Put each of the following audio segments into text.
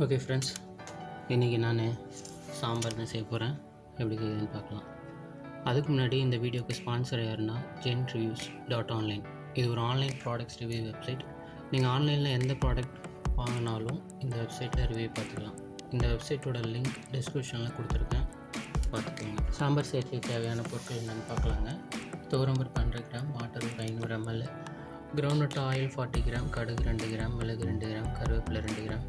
Okay friends இன்றைக்கி நான் சாம்பார் தான் செய்ய போகிறேன் எப்படி செய்யுதுன்னு பார்க்கலாம். அதுக்கு முன்னாடி இந்த வீடியோக்கு ஸ்பான்சர் யாருன்னா ஜென் ரிவ்யூஸ் டாட் ஆன்லைன் இது ஒரு ஆன்லைன் ப்ராடக்ட்ஸ் ரிவ்யூ வெப்சைட் நீங்கள் ஆன்லைனில் எந்த ப்ராடக்ட் வாங்கினாலும் இந்த வெப்சைட்டில் ரிவ்யூ பார்த்துக்கலாம். இந்த வெப்சைட்டோட லிங்க் டிஸ்கிரிப்ஷனில் கொடுத்துருக்கேன். பார்த்துக்கோங்க. சாம்பார் சேர்த்து தேவையான பொருட்கள் என்னென்னு பார்க்கலாங்க. துவரம்பர் பன்னெண்டு கிராம் வாட்டர் ஒரு ஐநூறு ML ground oil forty gram கடுகு ரெண்டு கிராம் மிளகு ரெண்டு கிராம் கருவேப்பிலை ரெண்டு கிராம்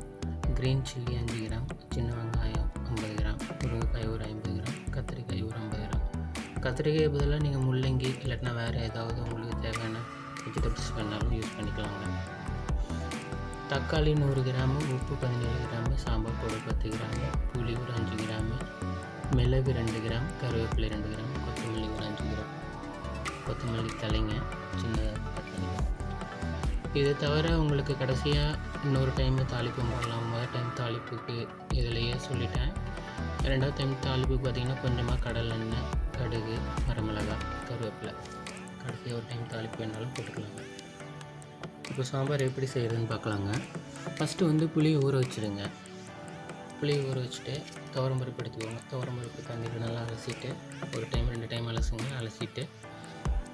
க்ரீன் சில்லி அஞ்சு கிராம் சின்ன வெங்காயம் ஐம்பது கிராம் முருங்கைக்காய் ஒரு ஐம்பது கிராம் கத்திரிக்காய் ஒரு ஐம்பது கிராம் கத்திரிக்காய் பதிலாக நீங்கள் முள்ளங்கி இல்லாட்டினா வேறு ஏதாவது உங்களுக்கு தேவையான வெஜிடபிள்ஸ் வேணாலும் யூஸ் பண்ணிக்கலாங்க. தக்காளி நூறு கிராமு உப்பு பதினேழு கிராமு சாம்பார் பவுடர் பத்து கிராமு புளி ஒரு அஞ்சு கிராமு மிளகு ரெண்டு கிராம் கருவேப்பிலை ரெண்டு கிராம் கொத்தமல்லி ஒரு அஞ்சு கிராம் கொத்தமல்லி தலைங்க இதை தவிர உங்களுக்கு கடைசியாக இன்னொரு டைம் தாளிப்பு பண்ணலாம். முதல் டைம் தாளிப்புக்கு இதிலையே சொல்லிட்டேன். ரெண்டாவது டைம் தாளிப்புக்கு பார்த்தீங்கன்னா கொஞ்சமாக கடல் எண்ணெய் கடுகு வரமிளகாய் கருவேப்பிலை. கடைசியாக ஒரு டைம் தாளிப்பு வேணாலும் போட்டுக்கலாங்க. இப்போ சாம்பார் எப்படி செய்கிறதுன்னு பார்க்கலாங்க. ஃபஸ்ட்டு வந்து புளியை ஊற வச்சுருங்க புளியை ஊற வச்சுட்டு துவரம் பருப்பு எடுத்துக்கோங்க. துவரம்பருப்பு தண்ணியில் நல்லா அலசிட்டு ஒரு டைம் ரெண்டு டைம் அலசுங்க. அலசிட்டு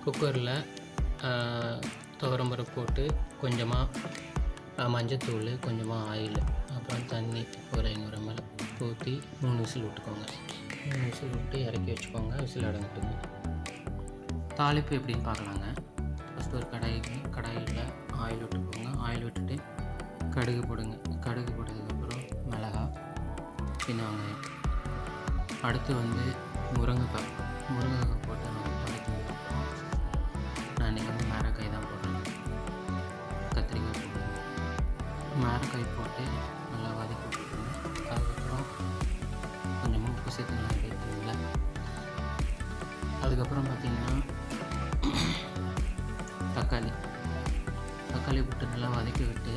குக்கரில் துவரம்பருப்பு போட்டு கொஞ்சமாக மஞ்சத்தூள் கொஞ்சமாக ஆயில் அப்புறம் தண்ணி ஒரு ஐநூறு எம்எல் ஊற்றி மூணு விசில் விட்டுக்கோங்க. மூணு விசில் விட்டு இறக்கி வச்சுக்கோங்க. விசில் அடங்கிட்டுங்க தாளிப்பு எப்படின்னு பார்க்கலாங்க. ஃபஸ்ட்டு ஒரு கடாய்க்கு கடாயில் ஆயில் விட்டுக்கோங்க. ஆயில் விட்டுட்டு கடுகு போடுங்க. கடுகு போட்டதுக்கப்புறம் மிளகா சின்ன வெங்காயம். அடுத்து வந்து முருங்கைக்காய். முருங்கைக்காய் போட்டு மாரக்காய் போட்டு நல்லா வதக்கி விட்டுருங்க அதுக்கப்புறம் கொஞ்சமாக உப்பு சேர்த்து நல்லா வைக்கிறீங்களா அதுக்கப்புறம் பார்த்தீங்கன்னா தக்காளி தக்காளி போட்டு நல்லா வதக்கி விட்டு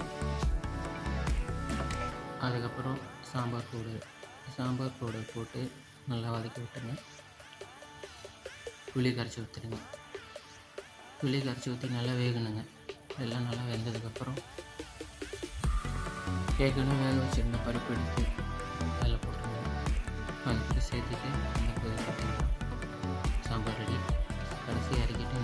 அதுக்கப்புறம் சாம்பார் பவுடர் சாம்பார் பவுடர் போட்டு நல்லா வதக்கி விட்டுருங்க புளி கரைச்சி ஊற்றுருங்க புளி கரைச்சி ஊற்றி நல்லா வேகணுங்க எல்லாம் நல்லா வெந்ததுக்கப்புறம் ஏற்கனவே வேலை வச்சுருந்த பருப்பு எடுத்து அதில் போட்டுருவோம் அதுக்கு சேர்த்துட்டு சாம்பார் ரெடி. கடைசி இறக்கிட்டு